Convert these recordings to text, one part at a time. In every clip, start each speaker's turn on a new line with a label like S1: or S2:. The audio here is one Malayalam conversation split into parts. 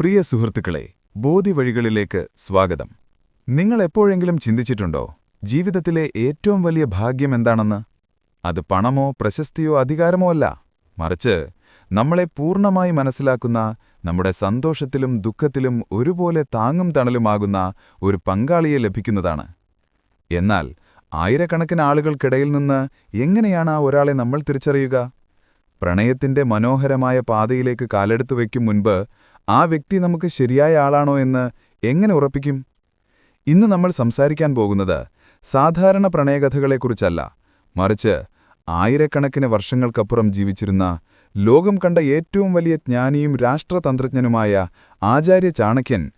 S1: പ്രിയ സുഹൃത്തുക്കളെ ബോധി വഴികളിലേക്ക് സ്വാഗതം. നിങ്ങൾ എപ്പോഴെങ്കിലും ചിന്തിച്ചിട്ടുണ്ടോ ജീവിതത്തിലെ ഏറ്റവും വലിയ ഭാഗ്യം എന്താണെന്ന്? അത് പണമോ പ്രശസ്തിയോ അധികാരമോ അല്ല. മറിച്ച് നമ്മളെ പൂർണമായി മനസ്സിലാക്കുന്ന നമ്മുടെ സന്തോഷത്തിലും ദുഃഖത്തിലും ഒരുപോലെ താങ്ങും തണലുമാകുന്ന ഒരു പങ്കാളിയെ ലഭിക്കുന്നതാണ്. എന്നാൽ ആയിരക്കണക്കിന് ആളുകൾക്കിടയിൽ നിന്ന് എങ്ങനെയാണ് ആ ഒരാളെ നമ്മൾ തിരിച്ചറിയുക? പ്രണയത്തിന്റെ മനോഹരമായ പാതയിലേക്ക് കാലെടുത്തു വയ്ക്കും മുൻപ് ആ വ്യക്തി നമുക്ക് ശരിയായ ആളാണോ എന്ന് എങ്ങനെ ഉറപ്പിക്കും? ഇന്ന് നമ്മൾ സംസാരിക്കാൻ പോകുന്നത് സാധാരണ പ്രണയകഥകളെക്കുറിച്ചല്ല. മറിച്ച് ആയിരക്കണക്കിന് വർഷങ്ങൾക്കപ്പുറം ജീവിച്ചിരുന്ന ലോകം കണ്ട ഏറ്റവും വലിയ ജ്ഞാനിയും രാഷ്ട്രതന്ത്രജ്ഞനുമായ ആചാര്യ ചാണക്യൻ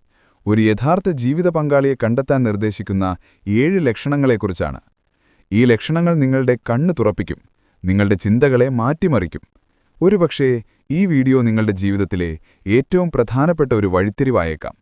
S1: ഒരു യഥാർത്ഥ ജീവിത പങ്കാളിയെ കണ്ടെത്താൻ നിർദ്ദേശിക്കുന്ന ഏഴ് ലക്ഷണങ്ങളെക്കുറിച്ചാണ്. ഈ ലക്ഷണങ്ങൾ നിങ്ങളുടെ കണ്ണ് തുറപ്പിക്കും. നിങ്ങളുടെ ചിന്തകളെ മാറ്റിമറിക്കും. ഒരുപക്ഷേ ഈ വീഡിയോ നിങ്ങളുടെ ജീവിതത്തിലെ ഏറ്റവും പ്രധാനപ്പെട്ട ഒരു വഴിത്തിരിവായേക്കാം.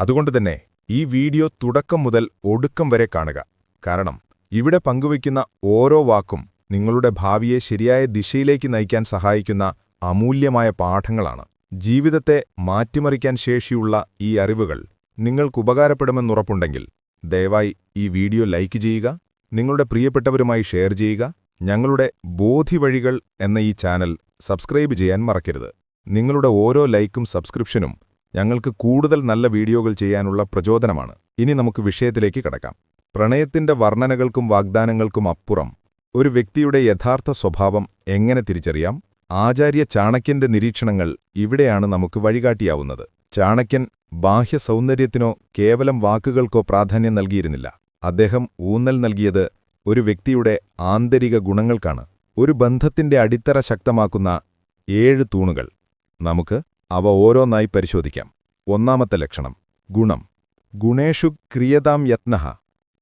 S2: അതുകൊണ്ടുതന്നെ ഈ വീഡിയോ തുടക്കം മുതൽ ഒടുക്കം വരെ കാണുക. കാരണം ഇവിടെ പങ്കുവയ്ക്കുന്ന ഓരോ വാക്കും നിങ്ങളുടെ ഭാവിയെ ശരിയായ ദിശയിലേക്ക് നയിക്കാൻ സഹായിക്കുന്ന അമൂല്യമായ പാഠങ്ങളാണ്. ജീവിതത്തെ മാറ്റിമറിക്കാൻ ശേഷിയുള്ള ഈ അറിവുകൾ നിങ്ങൾക്കുപകാരപ്പെടുമെന്നുറപ്പുണ്ടെങ്കിൽ ദയവായി ഈ വീഡിയോ ലൈക്ക് ചെയ്യുക നിങ്ങളുടെ പ്രിയപ്പെട്ടവരുമായി ഷെയർ ചെയ്യുക ഞങ്ങളുടെ ബോധിവഴികൾ എന്ന ഈ ചാനൽ സബ്സ്ക്രൈബ് ചെയ്യാൻ മറക്കരുത്. നിങ്ങളുടെ ഓരോ ലൈക്കും സബ്സ്ക്രിപ്ഷനും ഞങ്ങൾക്ക് കൂടുതൽ നല്ല വീഡിയോകൾ ചെയ്യാനുള്ള പ്രചോദനമാണ്. ഇനി നമുക്ക് വിഷയത്തിലേക്ക് കടക്കാം. പ്രണയത്തിന്റെ വർണനകൾക്കും വാഗ്ദാനങ്ങൾക്കും അപ്പുറം ഒരു വ്യക്തിയുടെ യഥാർത്ഥ സ്വഭാവം എങ്ങനെ തിരിച്ചറിയാം? ആചാര്യ ചാണക്യന്റെ നിരീക്ഷണങ്ങൾ ഇവിടെയാണ് നമുക്ക് വഴികാട്ടിയാവുന്നത്. ചാണക്യൻ ബാഹ്യ സൗന്ദര്യത്തിനോ കേവലം വാക്കുകൾക്കോ പ്രാധാന്യം നൽകിയിരുന്നില്ല. അദ്ദേഹം ഊന്നൽ നൽകിയത് ഒരു വ്യക്തിയുടെ ആന്തരിക ഗുണങ്ങൾക്കാണ്. ഒരു ബന്ധത്തിന്റെ അടിത്തറ ശക്തമാക്കുന്ന ഏഴ് തൂണുകൾ. നമുക്ക് അവ ഓരോന്നായി പരിശോധിക്കാം. ഒന്നാമത്തെ ലക്ഷണം ഗുണം. ഗുണേഷു ക്രിയതാം യത്ന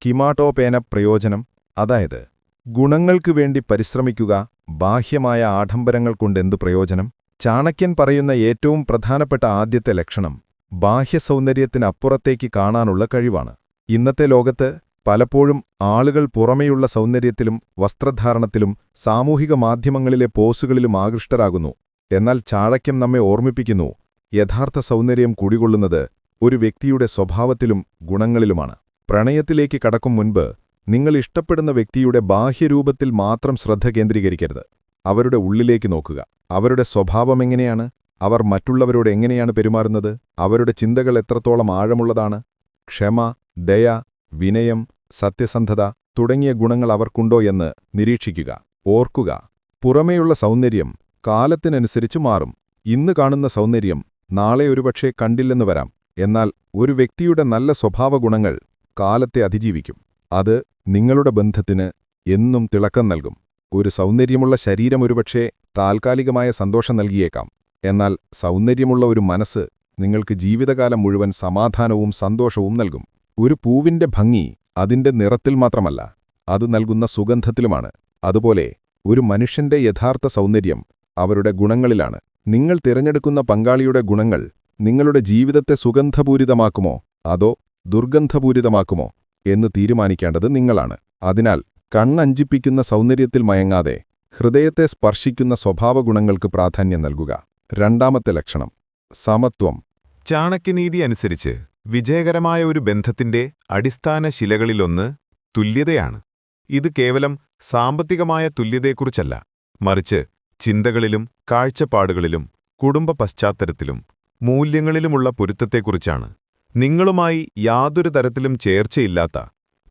S2: കിമാട്ടോപേന പ്രയോജനം. അതായത് ഗുണങ്ങൾക്കു വേണ്ടി പരിശ്രമിക്കുക ബാഹ്യമായ ആഡംബരങ്ങൾ കൊണ്ടെന്തു പ്രയോജനം? ചാണക്യൻ പറയുന്ന ഏറ്റവും പ്രധാനപ്പെട്ട ആദ്യത്തെ ലക്ഷണം ബാഹ്യസൗന്ദര്യത്തിനപ്പുറത്തേക്ക് കാണാനുള്ള കഴിവാണ്. ഇന്നത്തെ ലോകത്ത് പലപ്പോഴും ആളുകൾ പുറമെയുള്ള സൗന്ദര്യത്തിലും വസ്ത്രധാരണത്തിലും സാമൂഹിക മാധ്യമങ്ങളിലെ പോസുകളിലും ആകൃഷ്ടരാകുന്നു. എന്നാൽ ചാഴക്യം നമ്മെ ഓർമ്മിപ്പിക്കുന്നു. യഥാർത്ഥ സൗന്ദര്യം കുടികൊള്ളുന്നത് ഒരു വ്യക്തിയുടെ സ്വഭാവത്തിലും ഗുണങ്ങളിലുമാണ്. പ്രണയത്തിലേക്ക് കടക്കും മുൻപ് നിങ്ങൾ ഇഷ്ടപ്പെടുന്ന വ്യക്തിയുടെ ബാഹ്യരൂപത്തിൽ മാത്രം ശ്രദ്ധ കേന്ദ്രീകരിക്കരുത്. അവരുടെ ഉള്ളിലേക്ക് നോക്കുക. അവരുടെ സ്വഭാവം എങ്ങനെയാണ്? അവർ മറ്റുള്ളവരോട് എങ്ങനെയാണ് പെരുമാറുന്നത്? അവരുടെ ചിന്തകൾ എത്രത്തോളം ആഴമുള്ളതാണ്? ക്ഷമ ദയ വിനയം സത്യസന്ധത തുടങ്ങിയ ഗുണങ്ങൾ അവർക്കുണ്ടോ എന്ന് നിരീക്ഷിക്കുക. ഓർക്കുക പുറമേയുള്ള സൗന്ദര്യം കാലത്തിനനുസരിച്ച് മാറും. ഇന്ന് കാണുന്ന സൗന്ദര്യം നാളെ ഒരുപക്ഷെ കണ്ടില്ലെന്ന് വരാം. എന്നാൽ ഒരു വ്യക്തിയുടെ നല്ല സ്വഭാവഗുണങ്ങൾ കാലത്തെ അതിജീവിക്കും. അത് നിങ്ങളുടെ ബന്ധത്തിന് എന്നും തിളക്കം നൽകും. ഒരു സൗന്ദര്യമുള്ള ശരീരം ഒരുപക്ഷെ താൽക്കാലികമായ സന്തോഷം നൽകിയേക്കാം. എന്നാൽ സൗന്ദര്യമുള്ള ഒരു മനസ്സ് നിങ്ങൾക്ക് ജീവിതകാലം മുഴുവൻ സമാധാനവും സന്തോഷവും നൽകും. ഒരു പൂവിന്റെ ഭംഗി അതിന്റെ നിറത്തിൽ മാത്രമല്ല അത് നൽകുന്ന സുഗന്ധത്തിലുമാണ്. അതുപോലെ ഒരു മനുഷ്യന്റെ യഥാർത്ഥ സൗന്ദര്യം അവരുടെ ഗുണങ്ങളിലാണ്. നിങ്ങൾ തിരഞ്ഞെടുക്കുന്ന പങ്കാളിയുടെ ഗുണങ്ങൾ നിങ്ങളുടെ ജീവിതത്തെ സുഗന്ധപൂരിതമാക്കുമോ അതോ ദുർഗന്ധപൂരിതമാക്കുമോ എന്ന് തീരുമാനിക്കേണ്ടത് നിങ്ങളാണ്. അതിനാൽ കണ്ണഞ്ചിപ്പിക്കുന്ന സൗന്ദര്യത്തിൽ മയങ്ങാതെ ഹൃദയത്തെ സ്പർശിക്കുന്ന സ്വഭാവഗുണങ്ങൾക്ക് പ്രാധാന്യം നൽകുക. രണ്ടാമത്തെ ലക്ഷണം സമത്വം.
S3: ചാണക്യനീതി അനുസരിച്ച് വിജയകരമായ ഒരു ബന്ധത്തിന്റെ അടിസ്ഥാന ശിലകളിലൊന്ന് തുല്യതയാണ്. ഇത് കേവലം സാമ്പത്തികമായ തുല്യതയെക്കുറിച്ചല്ല. മറിച്ച് ചിന്തകളിലും കാഴ്ചപ്പാടുകളിലും കുടുംബ പശ്ചാത്തലത്തിലും മൂല്യങ്ങളിലുമുള്ള പൊരുത്തത്തെക്കുറിച്ചാണ്. നിങ്ങളുമായി യാതൊരു തരത്തിലും ചേർച്ചയില്ലാത്ത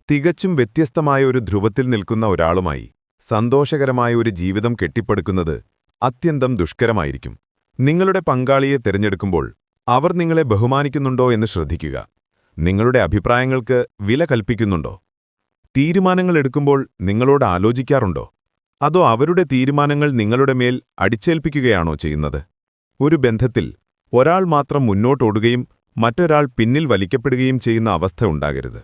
S3: തികച്ചും വ്യത്യസ്തമായ ഒരു ധ്രുവത്തിൽ നിൽക്കുന്ന ഒരാളുമായി സന്തോഷകരമായ ഒരു ജീവിതം കെട്ടിപ്പടുക്കുന്നത് അത്യന്തം ദുഷ്കരമായിരിക്കും. നിങ്ങളുടെ പങ്കാളിയെ തിരഞ്ഞെടുക്കുമ്പോൾ അവർ നിങ്ങളെ ബഹുമാനിക്കുന്നുണ്ടോ എന്ന് ശ്രദ്ധിക്കുക. നിങ്ങളുടെ അഭിപ്രായങ്ങൾക്ക് വില കൽപ്പിക്കുന്നുണ്ടോ? തീരുമാനങ്ങൾ എടുക്കുമ്പോൾ നിങ്ങളോട് ആലോചിക്കാറുണ്ടോ? അതോ അവരുടെ തീരുമാനങ്ങൾ നിങ്ങളുടെ മേൽ അടിച്ചേൽപ്പിക്കുകയാണോ ചെയ്യുന്നത്? ഒരു ബന്ധത്തിൽ ഒരാൾ മാത്രം മുന്നോട്ടോടുകയും മറ്റൊരാൾ പിന്നിൽ വലിക്കപ്പെടുകയും ചെയ്യുന്ന അവസ്ഥ ഉണ്ടാകരുത്.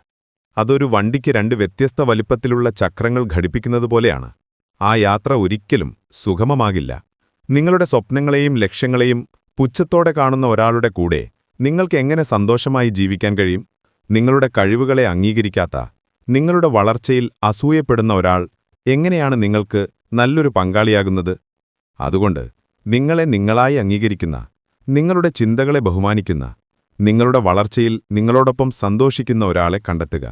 S3: അതൊരു വണ്ടിക്ക് രണ്ട് വ്യത്യസ്ത വലിപ്പത്തിലുള്ള ചക്രങ്ങൾ ഘടിപ്പിക്കുന്നതുപോലെയാണ് ആ യാത്ര ഒരിക്കലും സുഗമമാകില്ല. നിങ്ങളുടെ സ്വപ്നങ്ങളെയും ലക്ഷ്യങ്ങളെയും പുച്ഛത്തോടെ കാണുന്ന ഒരാളുടെ കൂടെ നിങ്ങൾക്ക് എങ്ങനെ സന്തോഷമായി ജീവിക്കാൻ കഴിയും? നിങ്ങളുടെ കഴിവുകളെ അംഗീകരിക്കാത്ത നിങ്ങളുടെ വളർച്ചയിൽ അസൂയപ്പെടുന്ന ഒരാൾ എങ്ങനെയാണ് നിങ്ങൾക്ക് നല്ലൊരു പങ്കാളിയാകുന്നത്? അതുകൊണ്ട് നിങ്ങളെ നിങ്ങളായി അംഗീകരിക്കുന്ന നിങ്ങളുടെ ചിന്തകളെ ബഹുമാനിക്കുന്ന നിങ്ങളുടെ വളർച്ചയിൽ നിങ്ങളോടൊപ്പം സന്തോഷിക്കുന്ന ഒരാളെ കണ്ടെത്തുക.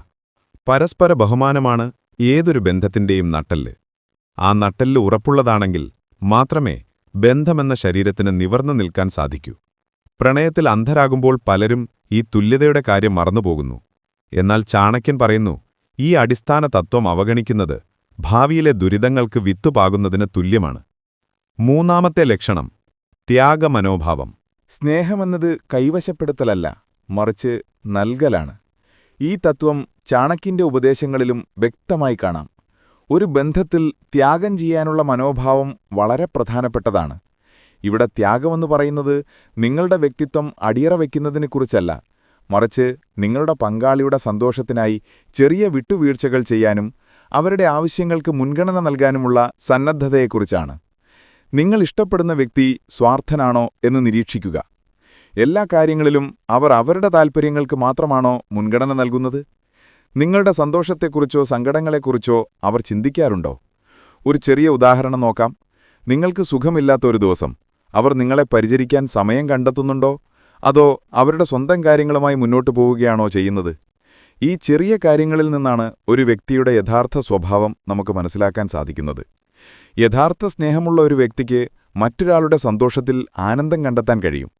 S3: പരസ്പര ബഹുമാനമാണ് ഏതൊരു ബന്ധത്തിന്റെയും നട്ടൽ ആ നട്ടൽ ഉറപ്പുള്ളതാണെങ്കിൽ മാത്രമേ ബന്ധമെന്ന ശരീരത്തിന് നിവർന്നു നിൽക്കാൻ സാധിക്കൂ. പ്രണയത്തിൽ അന്ധരാകുമ്പോൾ പലരും ഈ തുല്യതയുടെ കാര്യം മറന്നുപോകുന്നു. എന്നാൽ ചാണക്യൻ പറയുന്നു ഈ അടിസ്ഥാന തത്വം അവഗണിക്കുന്നത് ഭാവിയിലെ ദുരിതങ്ങൾക്ക് വിത്തുപാകുന്നതിന് തുല്യമാണ്. മൂന്നാമത്തെ ലക്ഷണം ത്യാഗമനോഭാവം.
S1: സ്നേഹമെന്നത് കൈവശപ്പെടുത്തലല്ല മറിച്ച് നൽകലാണ്. ഈ തത്വം ചാണക്കിന്റെ ഉപദേശങ്ങളിലും വ്യക്തമായി കാണാം. ഒരു ബന്ധത്തിൽ ത്യാഗം ചെയ്യാനുള്ള മനോഭാവം വളരെ പ്രധാനപ്പെട്ടതാണ്. ഇവിടെ ത്യാഗമെന്ന് പറയുന്നത് നിങ്ങളുടെ വ്യക്തിത്വം അടിയറ വയ്ക്കുന്നതിനെക്കുറിച്ചല്ല മറിച്ച് നിങ്ങളുടെ പങ്കാളിയുടെ സന്തോഷത്തിനായി ചെറിയ വിട്ടുവീഴ്ചകൾ ചെയ്യാനും അവരുടെ ആവശ്യങ്ങൾക്ക് മുൻഗണന നൽകാനുമുള്ള സന്നദ്ധതയെക്കുറിച്ചാണ്. നിങ്ങൾ ഇഷ്ടപ്പെടുന്ന വ്യക്തി സ്വാർത്ഥനാണോ എന്ന് നിരീക്ഷിക്കുക. എല്ലാ കാര്യങ്ങളിലും അവർ അവരുടെ താൽപ്പര്യങ്ങൾക്ക് മാത്രമാണോ മുൻഗണന നൽകുന്നത്? നിങ്ങളുടെ സന്തോഷത്തെക്കുറിച്ചോ സങ്കടങ്ങളെക്കുറിച്ചോ അവർ ചിന്തിക്കാറുണ്ടോ? ഒരു ചെറിയ ഉദാഹരണം നോക്കാം. നിങ്ങൾക്ക് സുഖമില്ലാത്ത ഒരു ദിവസം. അവർ നിങ്ങളെ പരിചരിക്കാൻ സമയം കണ്ടെത്തുന്നുണ്ടോ? അതോ അവരുടെ സ്വന്തം കാര്യങ്ങളുമായി മുന്നോട്ടു പോവുകയാണോ ചെയ്യുന്നത്? ഈ ചെറിയ കാര്യങ്ങളിൽ നിന്നാണ് ഒരു വ്യക്തിയുടെ യഥാർത്ഥ സ്വഭാവം നമുക്ക് മനസ്സിലാക്കാൻ സാധിക്കുന്നത്. യഥാർത്ഥ സ്നേഹമുള്ള ഒരു വ്യക്തിക്ക് മറ്റൊരാളുടെ സന്തോഷത്തിൽ ആനന്ദം കണ്ടെത്താൻ കഴിയും.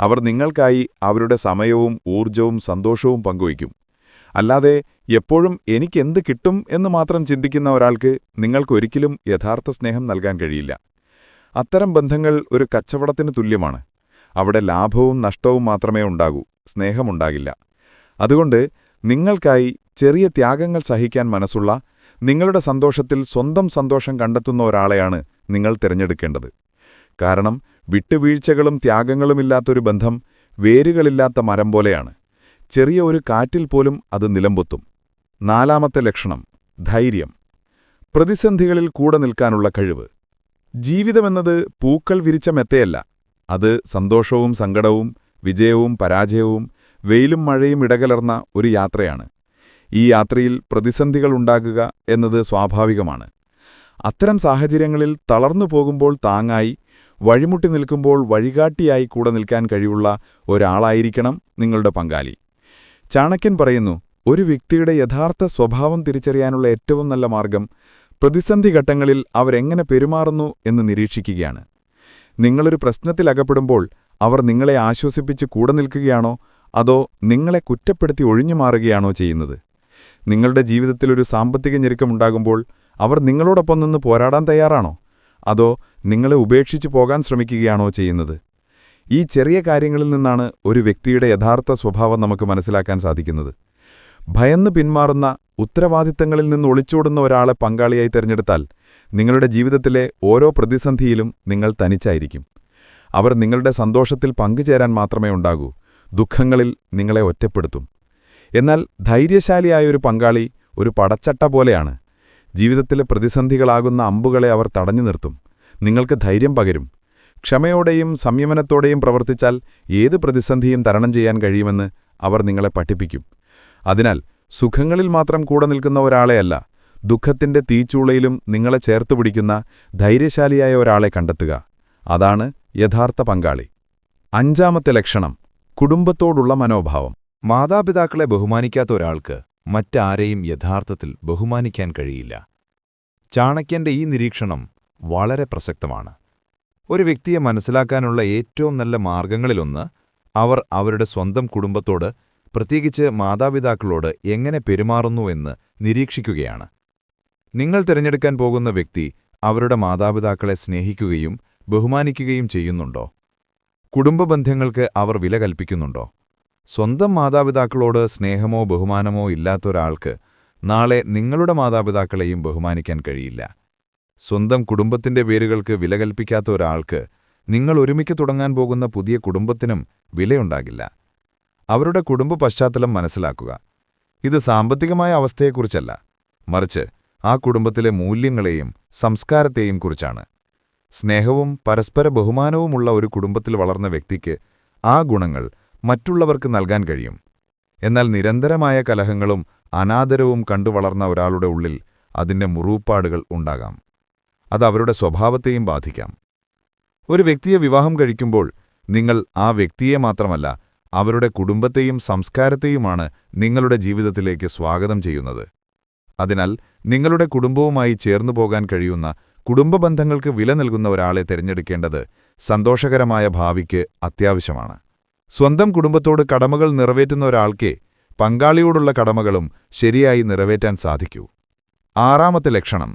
S1: അവർ നിങ്ങൾക്കായി അവരുടെ സമയവും ഊർജവും സന്തോഷവും പങ്കുവയ്ക്കും. അല്ലാതെ എപ്പോഴും എനിക്കെന്ത് കിട്ടും എന്ന് മാത്രം ചിന്തിക്കുന്ന ഒരാൾക്ക് നിങ്ങൾക്കൊരിക്കലും യഥാർത്ഥ സ്നേഹം നൽകാൻ കഴിയില്ല. അത്തരം ബന്ധങ്ങൾ ഒരു കച്ചവടത്തിന് തുല്യമാണ്. അവിടെ ലാഭവും നഷ്ടവും മാത്രമേ ഉണ്ടാകൂ സ്നേഹമുണ്ടാകില്ല. അതുകൊണ്ട് നിങ്ങൾക്കായി ചെറിയ ത്യാഗങ്ങൾ സഹിക്കാൻ മനസ്സുള്ള നിങ്ങളുടെ സന്തോഷത്തിൽ സ്വന്തം സന്തോഷം കണ്ടെത്തുന്ന ഒരാളെയാണ് നിങ്ങൾ തിരഞ്ഞെടുക്കേണ്ടത്. കാരണം വിട്ടുവീഴ്ചകളും ത്യാഗങ്ങളുമില്ലാത്തൊരു ബന്ധം വേരുകളില്ലാത്ത മരം പോലെയാണ്. ചെറിയ ഒരു കാറ്റിൽ പോലും അത് നിലമ്പൊത്തും നാലാമത്തെ ലക്ഷണം ധൈര്യം. പ്രതിസന്ധികളിൽ കൂടെ നിൽക്കാനുള്ള കഴിവ്. ജീവിതമെന്നത് പൂക്കൾ വിരിച്ച മെത്തയല്ല. അത് സന്തോഷവും സങ്കടവും വിജയവും പരാജയവും വെയിലും മഴയും ഇടകലർന്ന ഒരു യാത്രയാണ്. ഈ യാത്രയിൽ പ്രതിസന്ധികൾ ഉണ്ടാകുക എന്നത് സ്വാഭാവികമാണ്. അത്തരം സാഹചര്യങ്ങളിൽ തളർന്നു പോകുമ്പോൾ താങ്ങായി വഴിമുട്ടി നിൽക്കുമ്പോൾ വഴികാട്ടിയായി കൂടെ നിൽക്കാൻ കഴിവുള്ള ഒരാളായിരിക്കണം നിങ്ങളുടെ പങ്കാളി. ചാണക്യൻ പറയുന്നു ഒരു വ്യക്തിയുടെ യഥാർത്ഥ സ്വഭാവം തിരിച്ചറിയാനുള്ള ഏറ്റവും നല്ല മാർഗം പ്രതിസന്ധി ഘട്ടങ്ങളിൽ അവരെങ്ങനെ പെരുമാറുന്നു എന്ന് നിരീക്ഷിക്കുകയാണ്. നിങ്ങളൊരു പ്രശ്നത്തിലകപ്പെടുമ്പോൾ അവർ നിങ്ങളെ ആശ്വസിപ്പിച്ച് കൂടെ നിൽക്കുകയാണോ അതോ നിങ്ങളെ കുറ്റപ്പെടുത്തി ഒഴിഞ്ഞു മാറുകയാണോ ചെയ്യുന്നത്? നിങ്ങളുടെ ജീവിതത്തിൽ ഒരു സാമ്പത്തിക ഞെരുക്കമുണ്ടാകുമ്പോൾ അവർ നിങ്ങളോടൊപ്പം നിന്ന് പോരാടാൻ തയ്യാറാണോ? അതോ നിങ്ങളെ ഉപേക്ഷിച്ചു പോകാൻ ശ്രമിക്കുകയാണോ ചെയ്യുന്നത്? ഈ ചെറിയ കാര്യങ്ങളിൽ നിന്നാണ് ഒരു വ്യക്തിയുടെ യഥാർത്ഥ സ്വഭാവം നമുക്ക് മനസ്സിലാക്കാൻ സാധിക്കുന്നത്. ഭയന്ന് പിന്മാറുന്ന ഉത്തരവാദിത്തങ്ങളിൽ നിന്ന് ഒളിച്ചോടുന്ന ഒരാളെ പങ്കാളിയായി തിരഞ്ഞെടുത്താൽ നിങ്ങളുടെ ജീവിതത്തിലെ ഓരോ പ്രതിസന്ധിയിലും നിങ്ങൾ തനിച്ചായിരിക്കും. അവർ നിങ്ങളുടെ സന്തോഷത്തിൽ പങ്കുചേരാൻ മാത്രമേ ഉണ്ടാകൂ ദുഃഖങ്ങളിൽ നിങ്ങളെ ഒറ്റപ്പെടുത്തും. എന്നാൽ ധൈര്യശാലിയായ ഒരു പങ്കാളി ഒരു പടച്ചട്ട പോലെയാണ്. ജീവിതത്തിലെ പ്രതിസന്ധികളാകുന്ന അമ്പുകളെ അവർ തടഞ്ഞു നിർത്തും. നിങ്ങൾക്ക് ധൈര്യം പകരും. ക്ഷമയോടെയും സംയമനത്തോടെയും പ്രവർത്തിച്ചാൽ ഏത് പ്രതിസന്ധിയും തരണം ചെയ്യാൻ കഴിയുമെന്ന് അവർ നിങ്ങളെ പഠിപ്പിക്കും. അതിനാൽ സുഖങ്ങളിൽ മാത്രം കൂടെ നിൽക്കുന്ന ഒരാളെയല്ല ദുഃഖത്തിന്റെ തീച്ചൂളയിലും നിങ്ങളെ ചേർത്തുപിടിക്കുന്ന ധൈര്യശാലിയായ ഒരാളെ കണ്ടെത്തുക. അതാണ് യഥാർത്ഥ പങ്കാളി. അഞ്ചാമത്തെ ലക്ഷണം കുടുംബത്തോടുള്ള മനോഭാവം.
S4: മാതാപിതാക്കളെ ബഹുമാനിക്കാത്ത ഒരാൾക്ക് മറ്റാരെയും യഥാർത്ഥത്തിൽ ബഹുമാനിക്കാൻ കഴിയില്ല. ചാണക്യന്റെ ഈ നിരീക്ഷണം വളരെ പ്രസക്തമാണ്. ഒരു വ്യക്തിയെ മനസ്സിലാക്കാനുള്ള ഏറ്റവും നല്ല മാർഗങ്ങളിലൊന്ന് അവർ അവരുടെ സ്വന്തം കുടുംബത്തോട് പ്രത്യേകിച്ച് മാതാപിതാക്കളോട് എങ്ങനെ പെരുമാറുന്നുവെന്ന് നിരീക്ഷിക്കുകയാണ്. നിങ്ങൾ തിരഞ്ഞെടുക്കാൻ പോകുന്ന വ്യക്തി അവരുടെ മാതാപിതാക്കളെ സ്നേഹിക്കുകയും ബഹുമാനിക്കുകയും ചെയ്യുന്നുണ്ടോ? കുടുംബ ബന്ധങ്ങൾക്ക് അവർ വില കൽപ്പിക്കുന്നുണ്ടോ? സ്വന്തം മാതാപിതാക്കളോട് സ്നേഹമോ ബഹുമാനമോ ഇല്ലാത്തൊരാൾക്ക് നാളെ നിങ്ങളുടെ മാതാപിതാക്കളെയും ബഹുമാനിക്കാൻ കഴിയില്ല. സ്വന്തം കുടുംബത്തിന്റെ വേരുകൾക്ക് വില കൽപ്പിക്കാത്ത ഒരാൾക്ക് നിങ്ങൾ ഒരുമിക്ക് തുടങ്ങാൻ പോകുന്ന പുതിയ കുടുംബത്തിനും വിലയുണ്ടാകില്ല. അവരുടെ കുടുംബ പശ്ചാത്തലം മനസ്സിലാക്കുക. ഇത് സാമ്പത്തികമായ അവസ്ഥയെക്കുറിച്ചല്ല. മറിച്ച് ആ കുടുംബത്തിലെ മൂല്യങ്ങളെയും സംസ്കാരത്തെയും കുറിച്ചാണ്. സ്നേഹവും പരസ്പര ബഹുമാനവുമുള്ള ഒരു കുടുംബത്തിൽ വളർന്ന വ്യക്തിക്ക് ആ ഗുണങ്ങൾ മറ്റുള്ളവർക്ക് നൽകാൻ കഴിയും. എന്നാൽ നിരന്തരമായ കലഹങ്ങളും അനാദരവും കണ്ടുവളർന്ന ഒരാളുടെ ഉള്ളിൽ അതിന്റെ മുറൂപ്പാടുകൾ ഉണ്ടാകാം. അത് അവരുടെ സ്വഭാവത്തെയും ബാധിക്കാം. ഒരു വ്യക്തിയെ വിവാഹം കഴിക്കുമ്പോൾ
S1: നിങ്ങൾ ആ വ്യക്തിയെ മാത്രമല്ല അവരുടെ കുടുംബത്തെയും സംസ്കാരത്തെയുമാണ് നിങ്ങളുടെ ജീവിതത്തിലേക്ക് സ്വാഗതം ചെയ്യുന്നത്. അതിനാൽ നിങ്ങളുടെ കുടുംബവുമായി ചേർന്നു പോകാൻ കഴിയുന്ന കുടുംബ ബന്ധങ്ങൾക്ക് വില നൽകുന്ന ഒരാളെ തിരഞ്ഞെടുക്കേണ്ടത് സന്തോഷകരമായ ഭാവിക്ക് അത്യാവശ്യമാണ്. സ്വന്തം കുടുംബത്തോട് കടമകൾ നിറവേറ്റുന്ന ഒരാൾക്കേ പങ്കാളിയോടുള്ള കടമകളും ശരിയായി നിറവേറ്റാൻ സാധിക്കൂ. ആറാമത്തെ ലക്ഷണം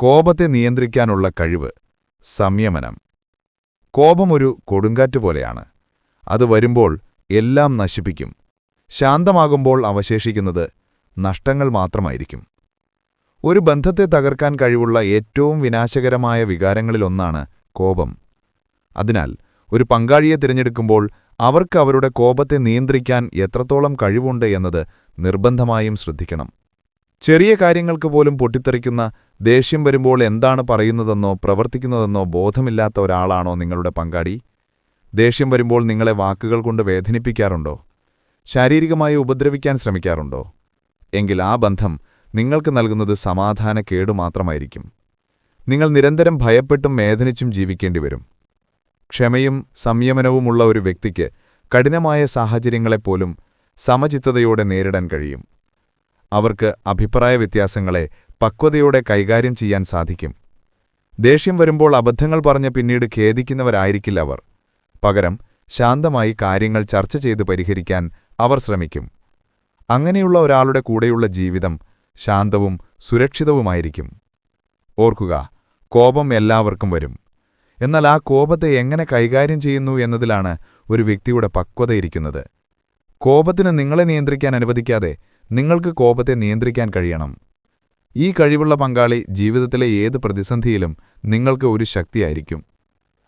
S1: കോപത്തെ നിയന്ത്രിക്കാനുള്ള കഴിവ് സംയമനം. കോപം ഒരു കൊടുങ്കാറ്റ് പോലെയാണ്. അത് വരുമ്പോൾ എല്ലാം നശിപ്പിക്കും. ശാന്തമാകുമ്പോൾ അവശേഷിക്കുന്നത് നഷ്ടങ്ങൾ മാത്രമായിരിക്കും. ഒരു ബന്ധത്തെ തകർക്കാൻ കഴിവുള്ള ഏറ്റവും വിനാശകരമായ വികാരങ്ങളിലൊന്നാണ് കോപം. അതിനാൽ ഒരു പങ്കാളിയെ തിരഞ്ഞെടുക്കുമ്പോൾ അവർക്ക് അവരുടെ കോപത്തെ നിയന്ത്രിക്കാൻ എത്രത്തോളം കഴിവുണ്ട് എന്നത് നിർബന്ധമായും ശ്രദ്ധിക്കണം. ചെറിയ കാര്യങ്ങൾക്ക് പോലും പൊട്ടിത്തെറിക്കുന്ന ദേഷ്യം വരുമ്പോൾ എന്താണ് പറയുന്നതെന്നോ പ്രവർത്തിക്കുന്നതെന്നോ ബോധമില്ലാത്ത ഒരാളാണോ നിങ്ങളുടെ പങ്കാളി? ദേഷ്യം വരുമ്പോൾ നിങ്ങളെ വാക്കുകൾ കൊണ്ട് വേദനിപ്പിക്കാറുണ്ടോ? ശാരീരികമായി ഉപദ്രവിക്കാൻ ശ്രമിക്കാറുണ്ടോ? എങ്കിൽ ആ ബന്ധം നിങ്ങൾക്ക് നൽകുന്നത് സമാധാന കേടുമാത്രമായിരിക്കും നിങ്ങൾ നിരന്തരം ഭയപ്പെട്ടും വേദനിച്ചും ജീവിക്കേണ്ടി വരും ക്ഷമയും സംയമനവുമുള്ള ഒരു വ്യക്തിക്ക് കഠിനമായ സാഹചര്യങ്ങളെപ്പോലും സമചിത്തതയോടെ നേരിടാൻ കഴിയും. അവർക്ക് അഭിപ്രായ വ്യത്യാസങ്ങളെ പക്വതയോടെ കൈകാര്യം ചെയ്യാൻ സാധിക്കും. ദേഷ്യം വരുമ്പോൾ അബദ്ധങ്ങൾ പറഞ്ഞ് പിന്നീട് ഖേദിക്കുന്നവരായിരിക്കില്ല അവർ. പകരം ശാന്തമായി കാര്യങ്ങൾ ചർച്ച ചെയ്ത് പരിഹരിക്കാൻ അവർ ശ്രമിക്കും. അങ്ങനെയുള്ള ഒരാളുടെ കൂടെയുള്ള ജീവിതം ശാന്തവും സുരക്ഷിതവുമായിരിക്കും. ഓർക്കുക കോപം എല്ലാവർക്കും വരും. എന്നാൽ ആ കോപത്തെ എങ്ങനെ കൈകാര്യം ചെയ്യുന്നു എന്നതിലാണ് ഒരു വ്യക്തിയുടെ പക്വതയിരിക്കുന്നത് കോപത്തിന് നിങ്ങളെ നിയന്ത്രിക്കാൻ അനുവദിക്കാതെ നിങ്ങൾക്ക് കോപത്തെ നിയന്ത്രിക്കാൻ കഴിയണം. ഈ കഴിവുള്ള പങ്കാളി ജീവിതത്തിലെ ഏത് പ്രതിസന്ധിയിലും നിങ്ങൾക്ക് ഒരു ശക്തിയായിരിക്കും.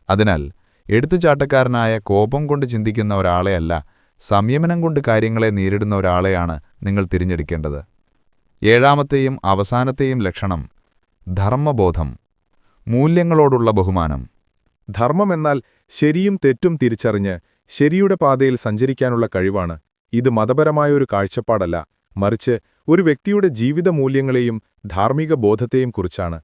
S1: അതിനാൽ എടുത്തുചാട്ടക്കാരനായ കോപം കൊണ്ട് ചിന്തിക്കുന്ന ഒരാളെയല്ല സംയമനം കൊണ്ട് കാര്യങ്ങളെ നേരിടുന്ന ഒരാളെയാണ് നിങ്ങൾ തിരഞ്ഞെടുക്കേണ്ടത്. ഏഴാമത്തെയും അവസാനത്തെയും ലക്ഷണം ധർമ്മബോധം മൂല്യങ്ങളോടുള്ള ബഹുമാനം.
S2: ധർമ്മം എന്നാൽ ശരിയും തെറ്റും തിരിച്ചറിഞ്ഞ് ശരിയുടെ പാതയിൽ സഞ്ചരിക്കാനുള്ള കഴിവാണ്. ഇത് മതപരമായൊരു കാഴ്ചപ്പാടല്ല. മറിച്ച് ഒരു വ്യക്തിയുടെ ജീവിത മൂല്യങ്ങളെയും ധാർമ്മിക ബോധത്തെയും കുറിച്ചാണ്.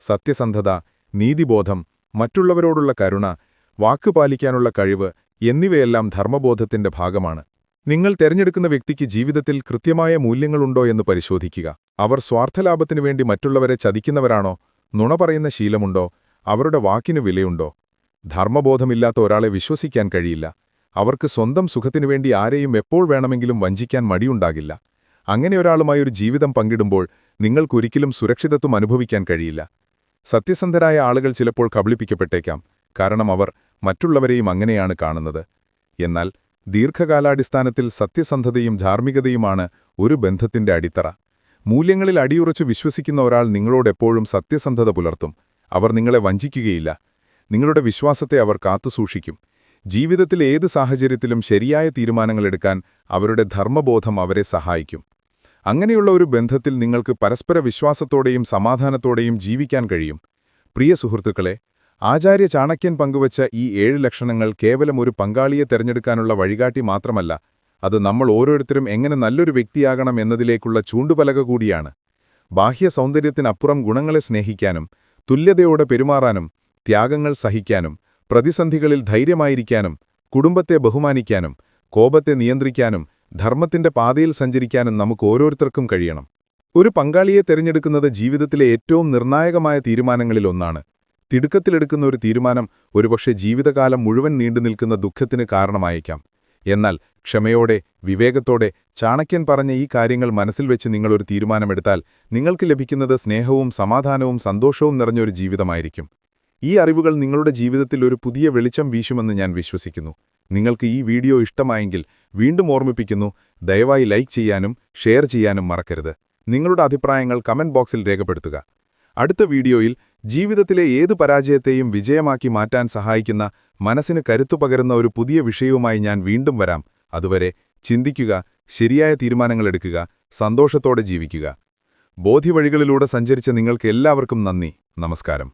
S2: സത്യസന്ധത നീതിബോധം മറ്റുള്ളവരോടുള്ള കരുണ വാക്കുപാലിക്കാനുള്ള കഴിവ് എന്നിവയെല്ലാം ധർമ്മബോധത്തിന്റെ ഭാഗമാണ്. നിങ്ങൾ തെരഞ്ഞെടുക്കുന്ന വ്യക്തിക്ക് ജീവിതത്തിൽ കൃത്യമായ മൂല്യങ്ങളുണ്ടോ എന്ന് പരിശോധിക്കുക. അവർ സ്വാർത്ഥലാഭത്തിനു വേണ്ടി മറ്റുള്ളവരെ ചതിക്കുന്നവരാണോ? നുണ പറയുന്ന ശീലമുണ്ടോ? അവരുടെ വാക്കിനു വിലയുണ്ടോ? ധർമ്മബോധമില്ലാത്ത ഒരാളെ വിശ്വസിക്കാൻ കഴിയില്ല. അവർക്ക് സ്വന്തം സുഖത്തിനുവേണ്ടി ആരെയും എപ്പോൾ വേണമെങ്കിലും വഞ്ചിക്കാൻ മടിയുണ്ടാകില്ല. അങ്ങനെ ഒരാളുമായി ഒരു ജീവിതം പങ്കിടുമ്പോൾ നിങ്ങൾക്കൊരിക്കലും സുരക്ഷിതത്വം അനുഭവിക്കാൻ കഴിയില്ല. സത്യസന്ധരായ ആളുകൾ ചിലപ്പോൾ കബളിപ്പിക്കപ്പെട്ടേക്കാം കാരണം അവർ മറ്റുള്ളവരെയും അങ്ങനെയാണ് കാണുന്നത്. എന്നാൽ ദീർഘകാലാടിസ്ഥാനത്തിൽ സത്യസന്ധതയും ധാർമ്മികതയുമാണ് ഒരു ബന്ധത്തിന്റെ അടിത്തറ. മൂല്യങ്ങളിൽ അടിയുറച്ചു വിശ്വസിക്കുന്ന ഒരാൾ നിങ്ങളോടെപ്പോഴും സത്യസന്ധത പുലർത്തും. അവർ നിങ്ങളെ വഞ്ചിക്കുകയില്ല. നിങ്ങളുടെ വിശ്വാസത്തെ അവർ കാത്തുസൂക്ഷിക്കും. ജീവിതത്തിൽ ഏത് സാഹചര്യത്തിലും ശരിയായ തീരുമാനങ്ങളെടുക്കാൻ അവരുടെ ധർമ്മബോധം അവരെ സഹായിക്കും. അങ്ങനെയുള്ള ഒരു ബന്ധത്തിൽ നിങ്ങൾക്ക് പരസ്പര വിശ്വാസത്തോടെയും സമാധാനത്തോടെയും ജീവിക്കാൻ കഴിയും. പ്രിയ സുഹൃത്തുക്കളെ ആചാര്യ ചാണക്യൻ പങ്കുവച്ച ഈ ഏഴ് ലക്ഷണങ്ങൾ കേവലം ഒരു പങ്കാളിയെ തെരഞ്ഞെടുക്കാനുള്ള വഴികാട്ടി മാത്രമല്ല അത് നമ്മൾ ഓരോരുത്തരും എങ്ങനെ നല്ലൊരു വ്യക്തിയാകണം എന്നതിലേക്കുള്ള ചൂണ്ടുപലക കൂടിയാണ്. ബാഹ്യ സൗന്ദര്യത്തിനപ്പുറം ഗുണങ്ങളെ സ്നേഹിക്കാനും തുല്യതയോടെ പെരുമാറാനും ത്യാഗങ്ങൾ സഹിക്കാനും പ്രതിസന്ധികളിൽ ധൈര്യമായിരിക്കാനും കുടുംബത്തെ ബഹുമാനിക്കാനും കോപത്തെ നിയന്ത്രിക്കാനും ധർമ്മത്തിന്റെ പാതയിൽ സഞ്ചരിക്കാനും നമുക്ക് ഓരോരുത്തർക്കും കഴിയണം. ഒരു പങ്കാളിയെ തിരഞ്ഞെടുക്കുന്നത് ജീവിതത്തിലെ ഏറ്റവും നിർണായകമായ തീരുമാനങ്ങളിലൊന്നാണ് തിടുക്കത്തിലെടുക്കുന്ന ഒരു തീരുമാനം ഒരുപക്ഷെ ജീവിതകാലം മുഴുവൻ നീണ്ടുനിൽക്കുന്ന ദുഃഖത്തിന് കാരണമായേക്കാം. എന്നാൽ ക്ഷമയോടെ വിവേകത്തോടെ ചാണക്യൻ പറഞ്ഞ ഈ കാര്യങ്ങൾ മനസ്സിൽ വെച്ച് നിങ്ങളൊരു തീരുമാനമെടുത്താൽ നിങ്ങൾക്ക് ലഭിക്കുന്നത് സ്നേഹവും സമാധാനവും സന്തോഷവും നിറഞ്ഞൊരു ജീവിതമായിരിക്കും. ഈ അറിവുകൾ നിങ്ങളുടെ ജീവിതത്തിൽ ഒരു പുതിയ വെളിച്ചം വീശുമെന്ന് ഞാൻ വിശ്വസിക്കുന്നു. നിങ്ങൾക്ക് ഈ വീഡിയോ ഇഷ്ടമായെങ്കിൽ വീണ്ടും ഓർമ്മിപ്പിക്കുന്നു ദയവായി ലൈക്ക് ചെയ്യാനും ഷെയർ ചെയ്യാനും മറക്കരുത്. നിങ്ങളുടെ അഭിപ്രായങ്ങൾ കമന്റ് ബോക്സിൽ രേഖപ്പെടുത്തുക. അടുത്ത വീഡിയോയിൽ ജീവിതത്തിലെ ഏത് പരാജയത്തെയും വിജയമാക്കി മാറ്റാൻ സഹായിക്കുന്ന മനസ്സിന് കരുത്തു പകരുന്ന ഒരു പുതിയ വിഷയവുമായി ഞാൻ വീണ്ടും വരാം. അതുവരെ ചിന്തിക്കുക ശരിയായ തീരുമാനങ്ങളെടുക്കുക സന്തോഷത്തോടെ ജീവിക്കുക. ബോധ്യവഴികളിലൂടെ സഞ്ചരിച്ച നിങ്ങൾക്ക് എല്ലാവർക്കും നന്ദി. നമസ്കാരം.